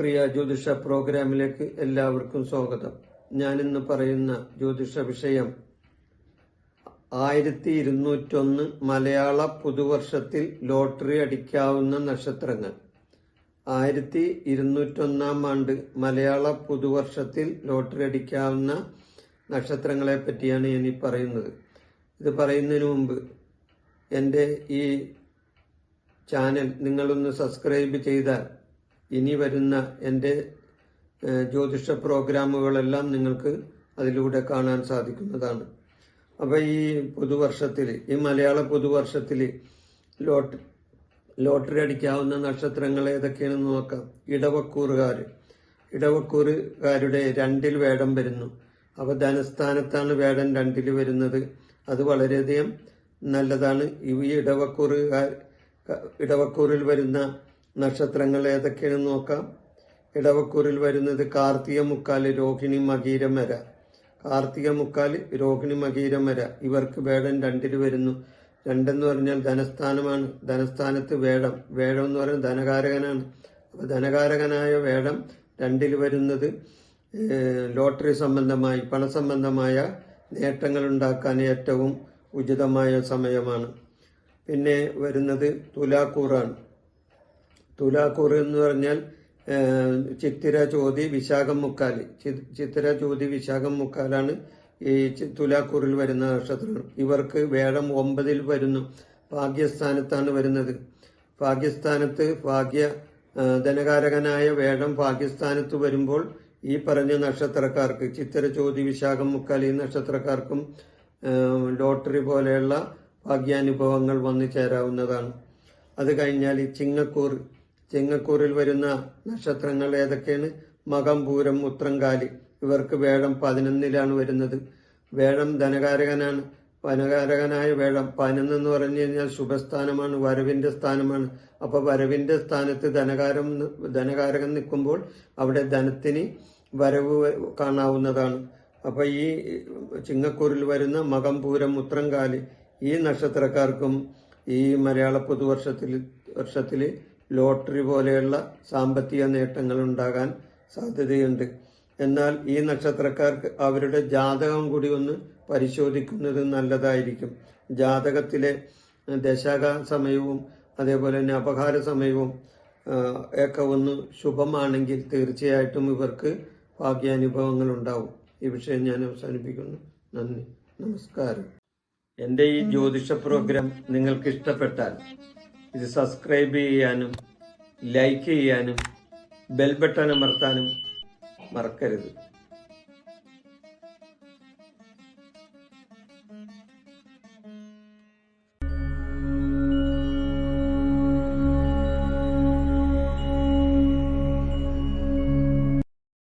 പ്രിയ ജ്യോതിഷ പ്രോഗ്രാമിലേക്ക് എല്ലാവർക്കും സ്വാഗതം. ഞാൻ ഇന്ന് പറയുന്ന ജ്യോതിഷ വിഷയം ആയിരത്തി ഇരുന്നൂറ്റൊന്ന് മലയാള പുതുവർഷത്തിൽ ലോട്ടറി അടിക്കാവുന്ന നക്ഷത്രങ്ങൾ. ആയിരത്തി ഇരുന്നൂറ്റൊന്നാം ആണ്ട് മലയാള പുതുവർഷത്തിൽ ലോട്ടറി അടിക്കാവുന്ന നക്ഷത്രങ്ങളെ പറ്റിയാണ് ഞാൻ ഈ പറയുന്നത്. ഇത് പറയുന്നതിന് മുമ്പ് എന്റെ ഈ ചാനൽ നിങ്ങളൊന്ന് സബ്സ്ക്രൈബ് ചെയ്താൽ ഇനി വരുന്ന എന്റെ ജ്യോതിഷ പ്രോഗ്രാമുകളെല്ലാം നിങ്ങൾക്ക് അതിലൂടെ കാണാൻ സാധിക്കുന്നതാണ്. അപ്പോൾ ഈ പുതുവർഷത്തിൽ ഈ മലയാള പുതുവർഷത്തിൽ ലോട്ട് ലോട്ടറി അടിക്കാവുന്ന നക്ഷത്രങ്ങൾ ഏതൊക്കെയാണെന്ന് നോക്കാം. ഇടവക്കൂറുകാർ ഇടവക്കൂറുകാരുടെ രണ്ടിൽ വേടം വരുന്നു. അപ്പോൾ ധനസ്ഥാനത്താണ് വേടം രണ്ടിൽ വരുന്നത്. അത് വളരെയധികം നല്ലതാണ്. ഈ ഇടവക്കൂറുകാർ ഇടവക്കൂറിൽ വരുന്ന നക്ഷത്രങ്ങൾ ഏതൊക്കെയാണെന്ന് നോക്കാം. ഇടവക്കൂറിൽ വരുന്നത് കാർത്തിക മുക്കാൽ രോഹിണി മകീരമര കാർത്തിക മുക്കാൽ രോഹിണി മകീരമര ഇവർക്ക് വേടം രണ്ടിൽ വരുന്നു. രണ്ടെന്ന് പറഞ്ഞാൽ ധനസ്ഥാനമാണ്. ധനസ്ഥാനത്ത് വേടം. വേടം എന്ന് പറഞ്ഞാൽ ധനകാരകനാണ്. അപ്പോൾ ധനകാരകനായ വേടം രണ്ടിൽ വരുന്നത് ലോട്ടറി സംബന്ധമായി പണസംബന്ധമായ നേട്ടങ്ങൾ ഉണ്ടാക്കാൻ ഏറ്റവും ഉചിതമായ സമയമാണ്. പിന്നെ വരുന്നത് തുലാക്കൂറാണ്. തുലാക്കൂർ എന്ന് പറഞ്ഞാൽ ചിത്തിര ചോതി വിശാഖം മുക്കാൽ. ചിത്തിര ചോതി വിശാഖം മുക്കാലാണ് ഈ തുലാക്കൂറിൽ വരുന്ന നക്ഷത്രങ്ങൾ. ഇവർക്ക് വേഴം ഒമ്പതിൽ വരുന്നു. ഭാഗ്യസ്ഥാനത്താണ് വരുന്നത്. ഭാഗ്യസ്ഥാനത്ത് ഭാഗ്യ ധനകാരകനായ വേഴം ഭാഗ്യസ്ഥാനത്ത് വരുമ്പോൾ ഈ പറഞ്ഞ നക്ഷത്രക്കാർക്ക് ചിത്തിര ചോതി വിശാഖം മുക്കാൽ ഈ നക്ഷത്രക്കാർക്കും ലോട്ടറി പോലെയുള്ള ഭാഗ്യാനുഭവങ്ങൾ വന്നു ചേരാവുന്നതാണ്. അത് കഴിഞ്ഞാൽ ചിങ്ങക്കൂർ ചിങ്ങക്കൂറിൽ വരുന്ന നക്ഷത്രങ്ങൾ ഏതൊക്കെയാണ്? മകം പൂരം ഉത്രങ്കാലി ഇവർക്ക് വേഴം പതിനൊന്നിലാണ് വരുന്നത്. വേഴം ധനകാരകനാണ്. വനകാരകനായ വേഴം പതിനൊന്ന് എന്ന് പറഞ്ഞു കഴിഞ്ഞാൽ ശുഭസ്ഥാനമാണ് വരവിന്റെ സ്ഥാനമാണ്. അപ്പൊ വരവിന്റെ സ്ഥാനത്ത് ധനകാരം ധനകാരകൻ നിൽക്കുമ്പോൾ അവിടെ ധനത്തിന് വരവ് കാണാവുന്നതാണ്. അപ്പൊ ഈ ചിങ്ങക്കൂറിൽ വരുന്ന മകം പൂരം ഉത്രങ്കാലി ഈ നക്ഷത്രക്കാർക്കും ഈ മലയാള പുതുവർഷത്തിൽ വർഷത്തിൽ ലോട്ടറി പോലെയുള്ള സാമ്പത്തിക നേട്ടങ്ങൾ ഉണ്ടാകാൻ സാധ്യതയുണ്ട്. എന്നാൽ ഈ നക്ഷത്രക്കാർക്ക് അവരുടെ ജാതകം കൂടി ഒന്ന് പരിശോധിക്കുന്നത് നല്ലതായിരിക്കും. ജാതകത്തിലെ ദശാക സമയവും അതേപോലെ തന്നെ അപകാര സമയവും ഒക്കെ ഒന്ന് ശുഭമാണെങ്കിൽ തീർച്ചയായിട്ടും ഇവർക്ക് ഭാഗ്യാനുഭവങ്ങൾ ഉണ്ടാവും ഈ വിഷയം ഞാൻ അവസാനിപ്പിക്കുന്നു. നന്ദി. നമസ്കാരം. എന്റെ ഈ ജ്യോതിഷ പ്രോഗ്രാം നിങ്ങൾക്ക് ഇഷ്ടപ്പെട്ടാൽ ഇത് സബ്സ്ക്രൈബ് ചെയ്യാനും ലൈക്ക് ചെയ്യാനും ബെൽ ബട്ടൺ അമർത്താനും മറക്കരുത്.